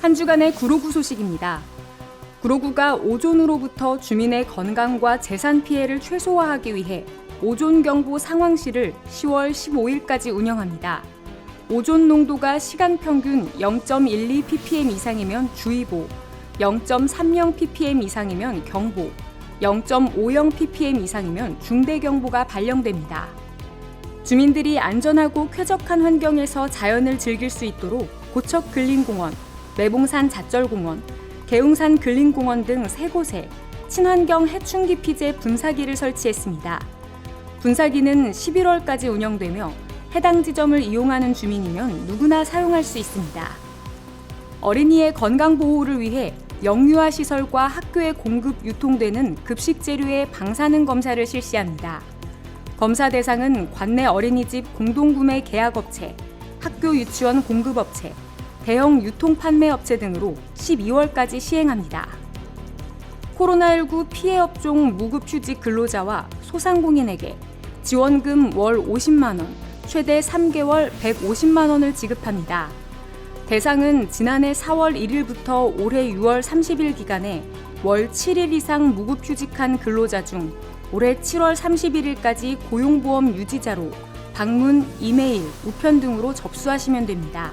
한 주간의 구로구 소식입니다. 구로구가 오존으로부터 주민의 건강과 재산 피해를 최소화하기 위해 오존 경보 상황실을 10월 15일까지 운영합니다. 오존 농도가 시간 평균 0.12 ppm 이상이면 주의보, 0.30 ppm 이상이면 경보, 0.50 ppm 이상이면 중대 경보가 발령됩니다. 주민들이 안전하고 쾌적한 환경에서 자연을 즐길 수 있도록 고척 근린공원, 매봉산 자절공원, 개웅산 근린공원 등 세 곳에 친환경 해충 기 피제 분사기를 설치했습니다. 분사기는 11월까지 운영되며 해당 지점을 이용하는 주민이면 누구나 사용할 수 있습니다. 어린이의 건강 보호를 위해 영유아 시설과 학교에 공급 유통되는 급식 재료의 방사능 검사를 실시합니다. 검사 대상은 관내 어린이집 공동구매 계약업체, 학교 유치원 공급업체, 대형 유통 판매 업체 등으로 12월까지 시행합니다. 코로나19 피해 업종 무급 휴직 근로자와 소상공인에게 지원금 월 50만 원, 최대 3개월 150만 원을 지급합니다. 대상은 지난해 4월 1일부터 올해 6월 30일 기간에 월 7일 이상 무급 휴직한 근로자 중 올해 7월 31일까지 고용보험 유지자로 방문, 이메일, 우편 등으로 접수하시면 됩니다.